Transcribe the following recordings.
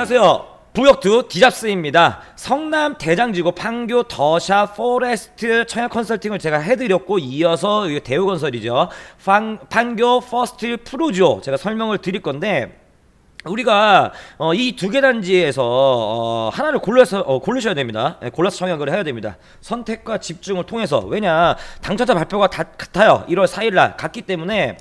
안녕하세요. 부역투 디잡스입니다. 성남 대장지구 판교 더샵 포레스트 청약 컨설팅을 제가 해드렸고 이어서 대우건설이죠. 판, 판교 퍼스트 프로죠. 제가 설명을 드릴 건데 우리가 어, 이 두 개 단지에서 어, 하나를 골라서 어, 고르셔야 됩니다. 예, 골라서 청약을 해야 됩니다. 선택과 집중을 통해서 왜냐 당첨자 발표가 다 같아요. 1월 4일 날 같기 때문에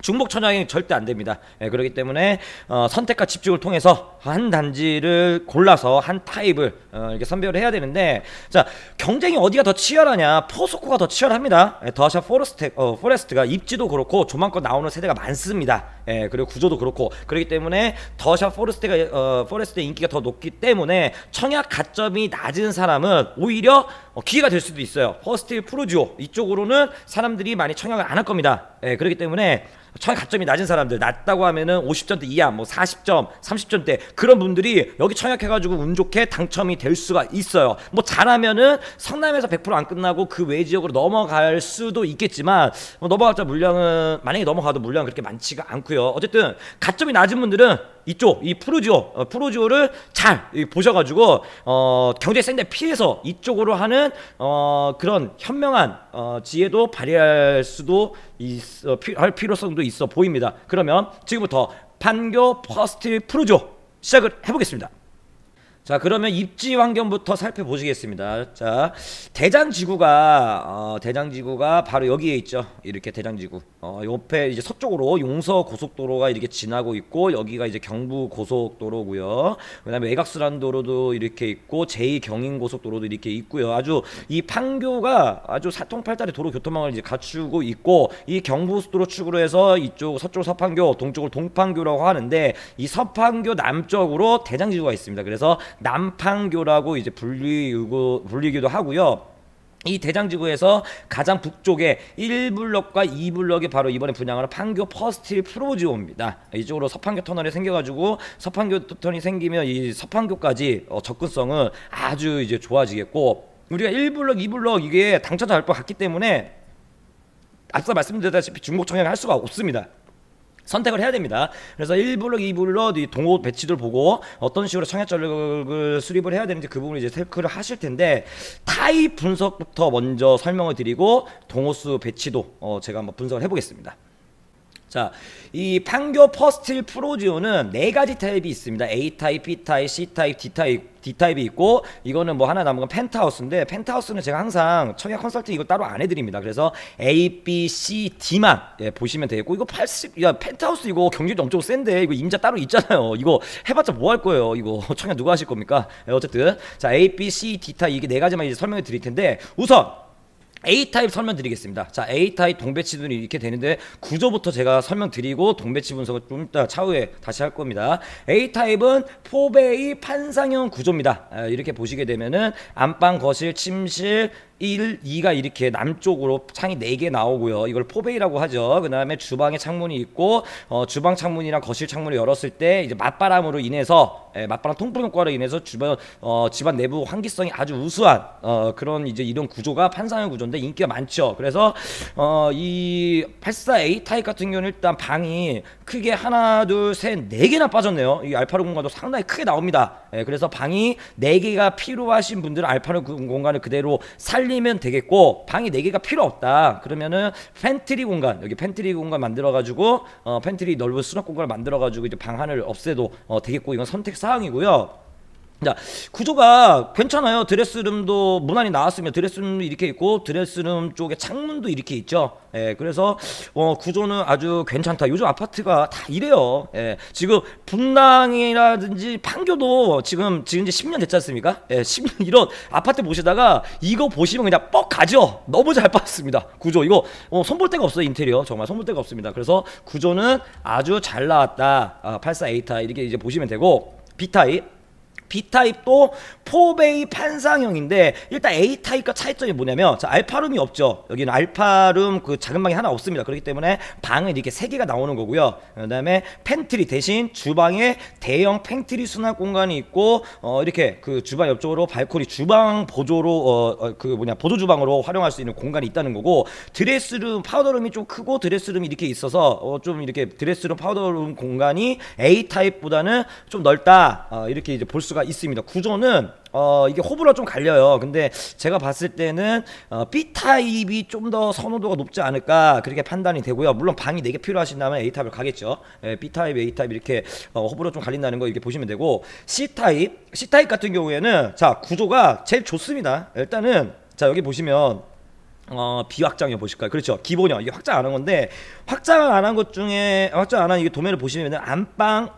중복 천장이 절대 안 됩니다. 예, 그렇기 때문에 어, 선택과 집중을 통해서 한 단지를 골라서 한 타입을 어, 이렇게 선별을 해야 되는데 자 경쟁이 어디가 더 치열하냐 포스코가 더 치열합니다. 예, 더샵 포레스트, 어, 포레스트가 입지도 그렇고 조만권 나오는 세대가 많습니다. 예, 그리고 구조도 그렇고 그렇기 때문에 더샵 포레스트가 어, 포레스트의 인기가 더 높기 때문에 청약 가점이 낮은 사람은 오히려 어, 기회가 될 수도 있어요. 퍼스트 프로듀오 이쪽으로는 사람들이 많이 청약을 안 할 겁니다. 예, 그렇기 때문에 청약 가점이 낮은 사람들 낮다고 하면은 50점대 이하 뭐 40점 30점대 그런 분들이 여기 청약해가지고 운 좋게 당첨이 될 수가 있어요 뭐 잘하면은 성남에서 100%안 끝나고 그 외 지역으로 넘어갈 수도 있겠지만 뭐 넘어갈자 물량은 만약에 넘어가도 물량은 그렇게 많지가 않고요 어쨌든 가점이 낮은 분들은 이쪽 이 프로지오 어, 프로지오를 잘 보셔가지고 어, 경제 센데 피해서 이쪽으로 하는 어, 그런 현명한 어, 지혜도 발휘할 수도 있 어 피, 할 필요성도 있어 보입니다. 그러면 지금부터 판교 퍼스트 프로지오 시작을 해보겠습니다. 자 그러면 입지 환경부터 살펴보시겠습니다. 자 대장지구가 어, 대장지구가 바로 여기에 있죠. 이렇게 대장지구 어, 옆에 이제 서쪽으로 용서 고속도로가 이렇게 지나고 있고 여기가 이제 경부 고속도로고요. 그다음에 외곽수란도로도 이렇게 있고 제2 경인 고속도로도 이렇게 있고요. 아주 이 판교가 아주 사통팔달의 도로 교통망을 이제 갖추고 있고 이 경부고속도로 축으로 해서 이쪽 서쪽 서판교 동쪽을 동판교라고 하는데 이 서판교 남쪽으로 대장지구가 있습니다. 그래서 남판교라고 이제 불리고 불리기도 하고요. 이 대장지구에서 가장 북쪽에 1블럭과 2블럭이 바로 이번에 분양하는 판교 퍼스틸 프로지오입니다. 이쪽으로 서판교 터널이 생겨가지고 서판교 터널이 생기면 이 서판교까지 어, 접근성은 아주 이제 좋아지겠고 우리가 1블럭, 2블럭 이게 당첨자 발표 같기 때문에 앞서 말씀드렸다시피 중복 청약을 할 수가 없습니다. 선택을 해야 됩니다. 그래서 1블럭, 2블럭 동호 배치들 보고 어떤 식으로 청약 전력을 수립을 해야 되는지 그 부분을 이제 체크를 하실 텐데 타입 분석부터 먼저 설명을 드리고 동호수 배치도 어 제가 한번 분석을 해보겠습니다. 자, 이 판교 퍼스틸 프로지오는 네 가지 타입이 있습니다. A 타입, B 타입, C 타입, D 타입, D 타입이 있고 이거는 뭐 하나 남은 건 펜트하우스인데 펜트하우스는 제가 항상 청약 컨설팅 이거 따로 안 해드립니다. 그래서 A, B, C, D만 예, 보시면 되겠고 이거 80, 야 펜트하우스 이거 경쟁도 엄청 센데 이거 임자 따로 있잖아요. 이거 해봤자 뭐 할 거예요? 이거 청약 누가 하실 겁니까? 예, 어쨌든 자 A, B, C, D 타입 이게 네 가지만 이제 설명해 드릴 텐데 우선 A타입 설명드리겠습니다. 자, A타입 동배치들이 이렇게 되는데 구조부터 제가 설명드리고 동배치 분석을 좀 이따 차후에 다시 할 겁니다. A타입은 포베이 판상형 구조입니다. 아, 이렇게 보시게 되면은 안방, 거실, 침실, 1, 2가 이렇게 남쪽으로 창이 4개 나오고요. 이걸 포베이라고 하죠. 그 다음에 주방에 창문이 있고 어, 주방 창문이랑 거실 창문을 열었을 때 이제 맞바람으로 인해서 예, 맞바람 통풍 효과로 인해서 주변 어, 집안 내부 환기성이 아주 우수한 어, 그런 이제 이런 구조가 판상형 구조인데 인기가 많죠. 그래서 어, 이 84A 타입 같은 경우는 일단 방이 크게 하나, 둘, 셋, 네 개나 빠졌네요. 이 알파르 공간도 상당히 크게 나옵니다. 예, 그래서 방이 네 개가 필요하신 분들은 알파르 공간을 그대로 살 살리면 되겠고 방이 4개가 필요 없다. 그러면은 팬트리 공간 여기 팬트리 공간 만들어 가지고 어 팬트리 넓은 수납 공간을 만들어 가지고 이제 방 하나를 없애도 어 되겠고 이건 선택 사항이고요 자 구조가 괜찮아요. 드레스룸도 문안이 나왔으면 드레스룸 이렇게 있고 드레스룸 쪽에 창문도 이렇게 있죠. 예 그래서 어 구조는 아주 괜찮다. 요즘 아파트가 다 이래요. 예 지금 분당이라든지 판교도 지금 지금 이제 10년 됐지 않습니까? 예 10년 이런 아파트 보시다가 이거 보시면 그냥 뻑 가죠. 너무 잘 빠졌습니다. 구조. 이거 어, 손볼 데가 없어요 인테리어. 정말 손볼 데가 없습니다. 그래서 구조는 아주 잘 나왔다. 아, 84 8타 이렇게 이제 보시면 되고 B타입 B타입도 포베이 판상형인데 일단 A타입과 차이점이 뭐냐면 자 알파룸이 없죠. 여기는 알파룸 그 작은 방이 하나 없습니다. 그렇기 때문에 방은 이렇게 세 개가 나오는 거고요. 그 다음에 팬트리 대신 주방에 대형 팬트리 수납 공간이 있고 어 이렇게 그 주방 옆쪽으로 발코니 주방 보조로 어그 뭐냐 보조 주방으로 활용할 수 있는 공간이 있다는 거고 드레스룸 파우더룸이 좀 크고 드레스룸이 이렇게 있어서 어좀 이렇게 드레스룸 파우더룸 공간이 A 타입보다는 좀 넓다. 어 이렇게 이제 볼 수가 있습니다 구조는 어 이게 호불호 좀 갈려요. 근데 제가 봤을 때는 어 B 타입이 좀 더 선호도가 높지 않을까 그렇게 판단이 되고요. 물론 방이 4개 필요하신다면 A 타입을 가겠죠. 예, B 타입, A 타입 이렇게 어 호불호 좀 갈린다는 거 이렇게 보시면 되고 C 타입, C 타입 같은 경우에는 자 구조가 제일 좋습니다. 일단은 자 여기 보시면 어 비확장형 보실까요? 그렇죠. 기본형 이게 확장 안 한 건데 확장을 안 한 것 중에 확장 안 한 이게 도면을 보시면 안방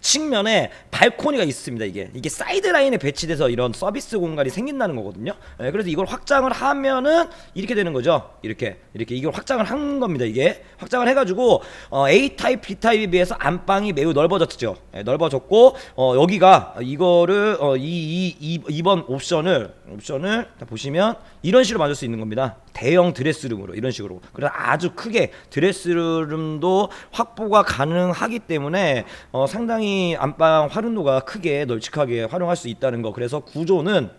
측면에 발코니가 있습니다. 이게 이게 사이드 라인에 배치돼서 이런 서비스 공간이 생긴다는 거거든요. 네, 그래서 이걸 확장을 하면은 이렇게 되는 거죠. 이렇게 이렇게 이걸 확장을 한 겁니다. 이게 확장을 해가지고 어, A 타입, B 타입에 비해서 안방이 매우 넓어졌죠. 네, 넓어졌고 어, 여기가 이거를 어, 이, 이, 이 이번 옵션을 옵션을 보시면 이런 식으로 만들 수 있는 겁니다. 대형 드레스룸으로 이런 식으로. 그래서 아주 크게 드레스룸도 확보가 가능하기 때문에 어, 상당히 안방 활용도가 크게 널찍하게 활용할 수 있다는 거. 그래서 구조는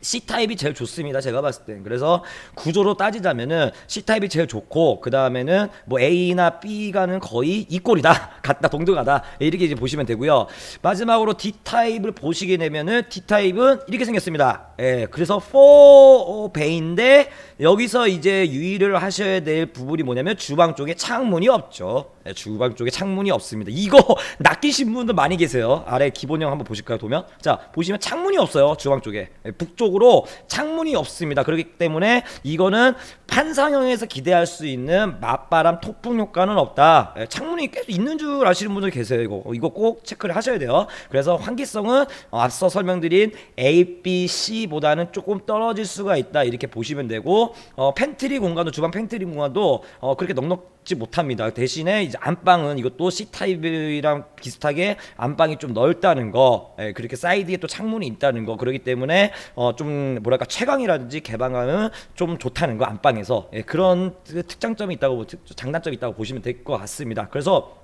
C타입이 제일 좋습니다. 제가 봤을 때. 그래서 구조로 따지자면은 C타입이 제일 좋고 그 다음에는 뭐 A나 B가는 거의 이꼴이다. 같다 동등하다. 이렇게 이제 보시면 되고요. 마지막으로 D타입을 보시게 되면은 D타입은 이렇게 생겼습니다. 예. 그래서 4배인데 여기서 이제 유의를 하셔야 될 부분이 뭐냐면 주방 쪽에 창문이 없죠. 예, 주방 쪽에 창문이 없습니다. 이거 낚이신 분들 많이 계세요. 아래 기본형 한번 보실까요? 도면? 자, 보시면 창문이 없어요. 주방 쪽에. 예, 북쪽으로 창문이 없습니다. 그렇기 때문에 이거는 판상형에서 기대할 수 있는 맞바람 통풍 효과는 없다. 예, 창문이 계속 있는 줄 아시는 분들 계세요. 이거 어, 이거 꼭 체크를 하셔야 돼요. 그래서 환기성은 어, 앞서 설명드린 A, B, C보다는 조금 떨어질 수가 있다. 이렇게 보시면 되고 어, 팬트리 공간도 주방 팬트리 공간도 어, 그렇게 넉넉 지 못합니다. 대신에 이제 안방은 이것도 C 타입이랑 비슷하게 안방이 좀 넓다는 거, 예, 그렇게 사이드에 또 창문이 있다는 거 그렇기 때문에 어, 좀 뭐랄까 채광이라든지 개방감은 좀 좋다는 거 안방에서 예, 그런 특장점이 있다고 장단점이 있다고 보시면 될 것 같습니다. 그래서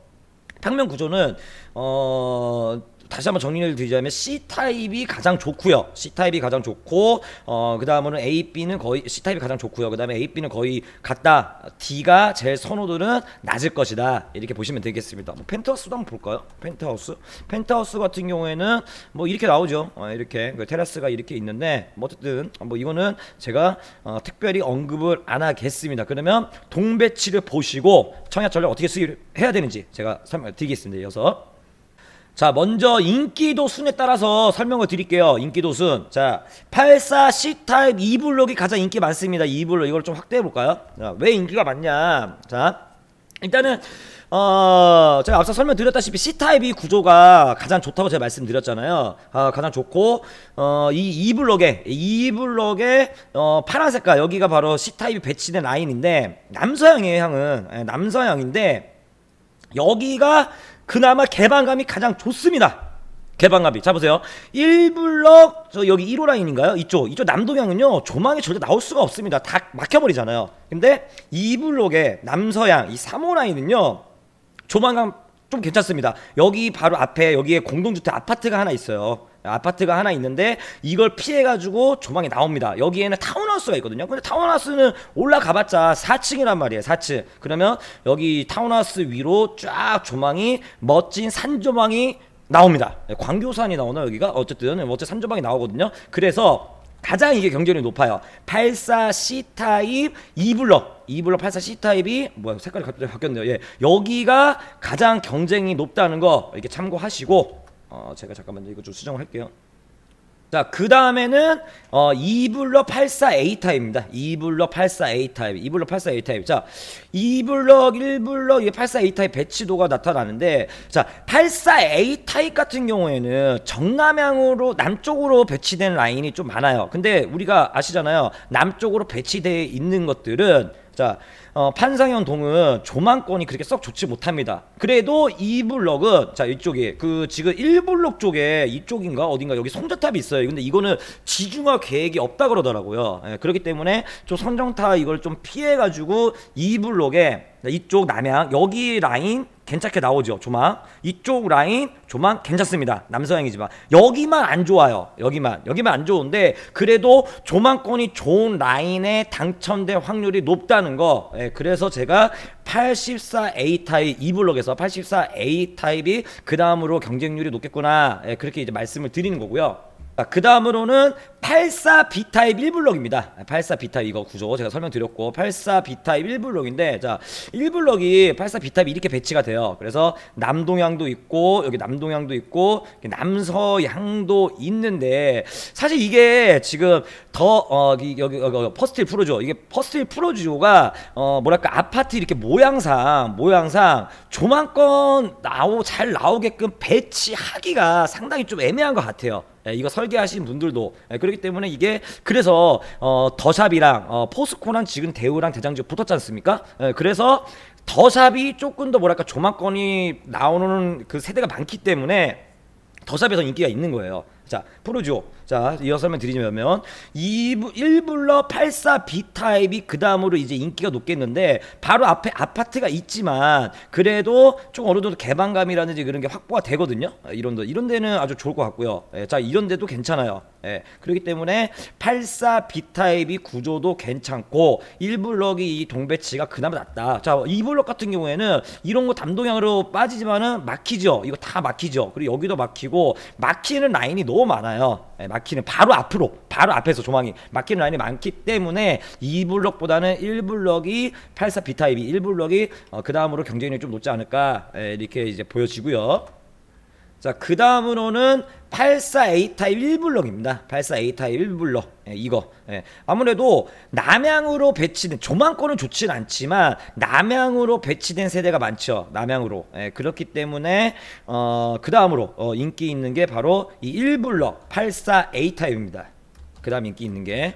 평면 구조는 어 다시 한번 정리를 드리자면 C 타입이 가장 좋고요. C 타입이 가장 좋고 어 그다음으로는 A, B는 거의 C 타입이 가장 좋고요. 그다음에 A, B는 거의 같다. D가 제일 선호도는 낮을 것이다. 이렇게 보시면 되겠습니다. 뭐 펜트하우스도 한번 볼까요? 펜트하우스. 펜트하우스 같은 경우에는 뭐 이렇게 나오죠. 어 이렇게 그 테라스가 이렇게 있는데 뭐 어쨌든 뭐 이거는 제가 어 특별히 언급을 안 하겠습니다. 그러면 동배치를 보시고 청약 전략 어떻게 쓰해야 되는지 제가 설명드리겠습니다. 이어서 자 먼저 인기도 순에 따라서 설명을 드릴게요. 인기도 순자 84 C타입 2블록이 가장 인기 많습니다. 2블록. 이걸 좀 확대해 볼까요? 자, 왜 인기가 많냐? 자 일단은 어 제가 앞서 설명드렸다시피 C타입이 구조가 가장 좋다고 제가 말씀드렸잖아요. 아, 가장 좋고 어 이 2블록에 2블록에 어 파란 색깔 여기가 바로 C타입이 배치된 라인인데 남서향이에요 향은 예, 남서향인데 여기가 그나마 개방감이 가장 좋습니다. 개방감이. 자, 보세요. 1블럭, 저 여기 1호 라인인가요? 이쪽. 이쪽 남동향은요, 조망이 절대 나올 수가 없습니다. 다 막혀 버리잖아요. 근데 2블럭의 남서향, 이 3호 라인은요, 조망감 좀 괜찮습니다. 여기 바로 앞에, 여기에 공동주택 아파트가 하나 있어요. 아파트가 하나 있는데 이걸 피해가지고 조망이 나옵니다. 여기에는 타운하우스가 있거든요. 근데 타운하우스는 올라가봤자 4층이란 말이에요. 4층. 그러면 여기 타운하우스 위로 쫙 조망이 멋진 산 조망이 나옵니다. 네, 광교산이 나오나 여기가 어쨌든 멋진 산조망이 나오거든요. 그래서 가장 이게 경쟁력이 높아요. 84C 타입 2블럭 2블럭 84C 타입이 뭐야 색깔이 갑자기 바뀌었네요. 예. 여기가 가장 경쟁이 높다는 거 이렇게 참고하시고 어, 제가 잠깐만 이거 좀 수정을 할게요. 자, 그 다음에는 어, 2블럭 84A 타입입니다. 2블럭 84A 타입. 2블럭 84A 타입. 자, 2블럭, 1블럭, 84A 타입 배치도가 나타나는데 자, 84A 타입 같은 경우에는 정남향으로 남쪽으로 배치된 라인이 좀 많아요. 근데 우리가 아시잖아요. 남쪽으로 배치되어 있는 것들은 자, 어, 판상현 동은 조망권이 그렇게 썩 좋지 못합니다. 그래도 이 블럭은 자 이쪽에 그 지금 1블럭 쪽에 이쪽인가 어딘가 여기 송전탑이 있어요. 근데 이거는 지중화 계획이 없다 그러더라고요. 예, 그렇기 때문에 좀 선정타 이걸 좀 피해가지고 이 블럭에 이쪽 남양 여기 라인 괜찮게 나오죠 조망. 이쪽 라인 조망 괜찮습니다. 남서양이지만. 여기만 안 좋아요. 여기만. 여기만 안 좋은데 그래도 조망권이 좋은 라인에 당첨될 확률이 높다는 거. 예, 그래서 제가 84A 타입 이 블록에서 84A 타입이 그 다음으로 경쟁률이 높겠구나. 예, 그렇게 이제 말씀을 드리는 거고요 그 다음으로는 84B 타입 1블럭입니다. 84B 타입 이거 구조 제가 설명드렸고 84B 타입 1블럭인데 자 1블럭이 84B 타입이 이렇게 배치가 돼요. 그래서 남동향도 있고 여기 남동향도 있고 남서향도 있는데 사실 이게 지금 더 어, 여기, 여기, 여기 퍼스틸 프로죠. 이게 퍼스틸 프로지오가 어 뭐랄까 아파트 이렇게 모양상 모양상 조망권 나오 잘 나오게끔 배치하기가 상당히 좀 애매한 것 같아요. 예, 이거 설계하신 분들도 예, 그렇기 때문에 이게 그래서 어, 더샵이랑 어, 포스코랑 지금 대우랑 대장주 붙었지 않습니까? 예, 그래서 더샵이 조금 더 뭐랄까 조망권이 나오는 그 세대가 많기 때문에 더샵에서 인기가 있는 거예요. 자, 프로듀오. 자, 이어 설명 드리자면 2부 1블러 84B 타입이 그 다음으로 이제 인기가 높겠는데 바로 앞에 아파트가 있지만 그래도 좀 어느 정도 개방감이라든지 그런 게 확보가 되거든요. 이런 데 이런 데는 아주 좋을 것 같고요. 예, 자, 이런 데도 괜찮아요. 예, 그렇기 때문에 84B 타입이 구조도 괜찮고 1블럭이 이 동배치가 그나마 낫다. 자, 2블럭 같은 경우에는 이런 거 담동향으로 빠지지만은 막히죠. 이거 다 막히죠. 그리고 여기도 막히고 막히는 라인이 너무 많아요. 예, 막히는 바로 앞으로 바로 앞에서 조망이 막히는 라인이 많기 때문에 2블럭보다는 1블럭이 84B 타입이 1블럭이 어, 그 다음으로 경쟁력이 좀 높지 않을까 예, 이렇게 이제 보여지고요. 자, 그 다음으로는 84A 타입 1블럭입니다. 84A 타입 1블럭. 예, 이거. 예. 아무래도 남향으로 배치된, 조망권은 좋진 않지만, 남향으로 배치된 세대가 많죠. 남향으로. 예, 그렇기 때문에, 어, 그 다음으로, 어, 인기 있는 게 바로 이 1블럭 84A 타입입니다. 그 다음 인기 있는 게.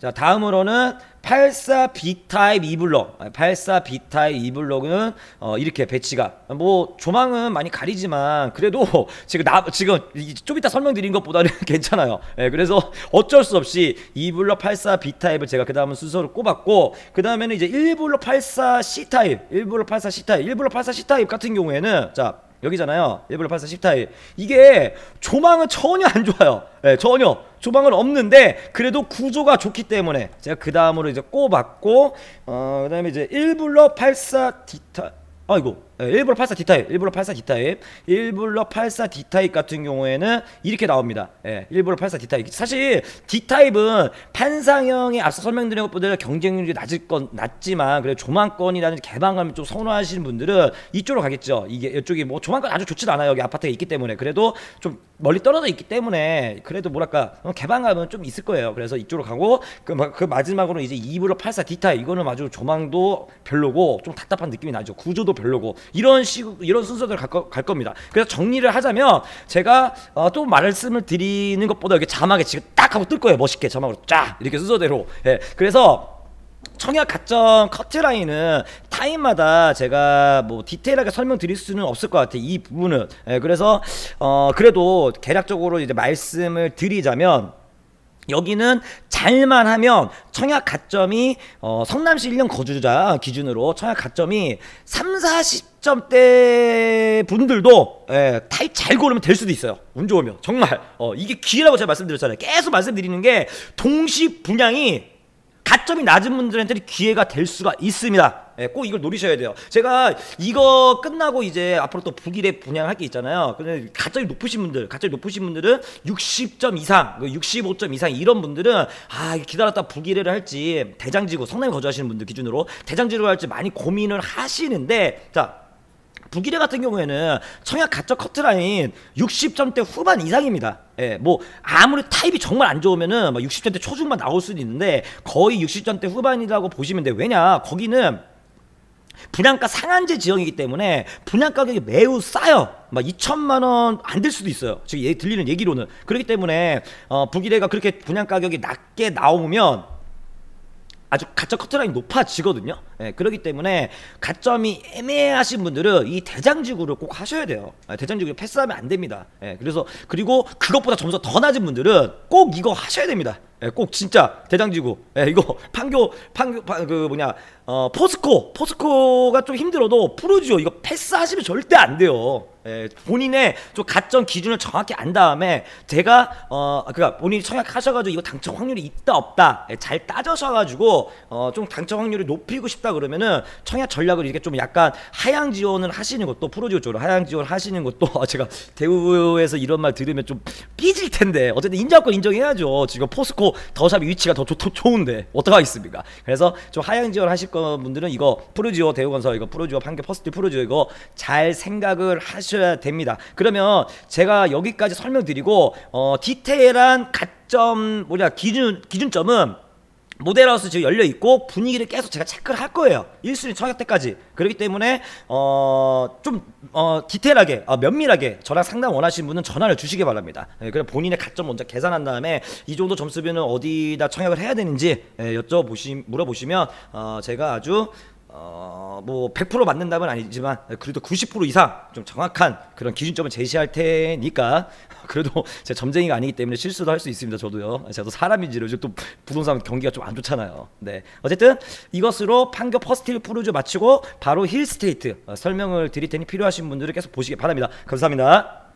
자 다음으로는 84B 타입 2블럭 84B 타입 2블럭은 어, 이렇게 배치가. 뭐 조망은 많이 가리지만 그래도 지금 나 지금 좀 이따 설명드린 것보다는 괜찮아요. 예, 그래서 어쩔 수 없이 2블럭 84B 타입을 제가 그 다음은 순서로 꼽았고 그 다음에는 이제 1블럭 84C 타입 1블럭 84C 타입 1블럭 84C 타입 같은 경우에는 자 여기잖아요. 1블럭 84C 타입 이게 조망은 전혀 안 좋아요. 예, 전혀. 조망은 없는데 그래도 구조가 좋기 때문에 제가 그 다음으로 이제 꼽았고 어 그 다음에 이제 1블러 84 디타 아이고 예, 일블러 84 D타입, 일블러 84 D타입, 일블러 84 D타입 같은 경우에는 이렇게 나옵니다. 예, 일블러 84 D타입. 사실 D타입은 판상형에 앞서 설명드린 것보다 경쟁률이 낮을 건 낮지만 그래 조망권이라는 개방감을 좀 선호하시는 분들은 이쪽으로 가겠죠. 이게 이쪽이 뭐 조망권 아주 좋지도 않아요. 여기 아파트가 있기 때문에 그래도 좀 멀리 떨어져 있기 때문에 그래도 뭐랄까 어, 개방감은 좀 있을 거예요. 그래서 이쪽으로 가고 그, 그 마지막으로 이제 2블러 84 D타입 이거는 아주 조망도 별로고 좀 답답한 느낌이 나죠. 구조도 별로고 이런 식 이런 순서대로 갈, 거, 갈 겁니다. 그래서 정리를 하자면 제가 어, 또 말씀을 드리는 것보다 여기 자막에 지금 딱 하고 뜰 거예요. 멋있게 자막으로 쫙 이렇게 순서대로. 예. 그래서 청약 가점 커트라인은 타임마다 제가 뭐 디테일하게 설명드릴 수는 없을 것 같아요. 이 부분은. 예, 그래서 어 그래도 개략적으로 이제 말씀을 드리자면 여기는 잘만 하면 청약 가점이 어, 성남시 1년 거주자 기준으로 청약 가점이 3, 40점대 분들도 예, 타입 잘 고르면 될 수도 있어요. 운 좋으면 정말 어, 이게 기회라고 제가 말씀드렸잖아요. 계속 말씀드리는 게 동시 분양이 가점이 낮은 분들한테 기회가 될 수가 있습니다. 예, 꼭 이걸 노리셔야 돼요. 제가 이거 끝나고 이제 앞으로 또 북일에 분양할 게 있잖아요. 근데 가점이 높으신 분들, 가점이 높으신 분들은 60점 이상, 65점 그 이상 이런 분들은 아 기다렸다 북일회를 할지 대장지구 성남에 거주하시는 분들 기준으로 대장지구를 할지 많이 고민을 하시는데 자. 북일회 같은 경우에는 청약 가점 커트라인 60점대 후반 이상입니다. 예, 뭐 아무리 타입이 정말 안 좋으면은 60점대 초중반 나올 수도 있는데 거의 60점대 후반이라고 보시면 돼요. 왜냐? 거기는 분양가 상한제 지역이기 때문에 분양 가격이 매우 싸요. 막 2천만 원 안 될 수도 있어요. 지금 얘 들리는 얘기로는 그렇기 때문에 어, 북일회가 그렇게 분양 가격이 낮게 나오면 아주 가점 커트라인이 높아지거든요. 예, 그렇기 때문에 가점이 애매하신 분들은 이 대장지구를 꼭 하셔야 돼요. 예, 대장지구 패스하면 안 됩니다. 예, 그래서 그리고 그것보다 점수가 더 낮은 분들은 꼭 이거 하셔야 됩니다. 예, 꼭 진짜 대장지구 예, 이거 판교 판교 판, 그 뭐냐 어 포스코 포스코가 좀 힘들어도 프로지오 이거 패스하시면 절대 안 돼요. 예, 본인의 좀 가점 기준을 정확히 안 다음에 제가 어 그니까 본인이 청약하셔가지고 이거 당첨 확률이 있다 없다 예, 잘 따져셔가지고 어 좀 당첨 확률을 높이고 싶다 그러면은 청약 전략을 이렇게 좀 약간 하향 지원을 하시는 것도 프로지오 쪽으로 하향 지원 하시는 것도 제가 대우에서 이런 말 들으면 좀 삐질 텐데 어쨌든 인정권 인정해야죠. 지금 포스코 더샵 위치가 더 좋, 좋은데 어떡하겠습니까? 그래서 좀 하향 지원 하실 분들은 이거 프로지오 대우건설 이거 프로지오 판교 퍼스트 프로지오 이거 잘 생각을 하셔야 됩니다. 그러면 제가 여기까지 설명드리고 어 디테일한 가점 뭐냐 기준 기준점은 모델하우스 지금 열려 있고 분위기를 계속 제가 체크를 할 거예요. 1순위 청약 때까지. 그렇기 때문에 어좀 어, 디테일하게 어, 면밀하게 저랑 상담 원하시는 분은 전화를 주시기 바랍니다. 예, 그럼 본인의 가점 먼저 계산한 다음에 이 정도 점수면은 어디다 청약을 해야 되는지 예, 여쭤보시 물어보시면 어, 제가 아주 어, 뭐 100% 맞는다면 아니지만 그래도 90% 이상 좀 정확한 그런 기준점을 제시할 테니까 그래도 제 점쟁이가 아니기 때문에 실수도 할 수 있습니다. 저도요. 저도 사람인지를 요즘 또 부동산 경기가 좀 안 좋잖아요. 네. 어쨌든 이것으로 판교 퍼스틸 프루즈 마치고 바로 힐스테이트 어, 설명을 드릴 테니 필요하신 분들은 계속 보시기 바랍니다. 감사합니다.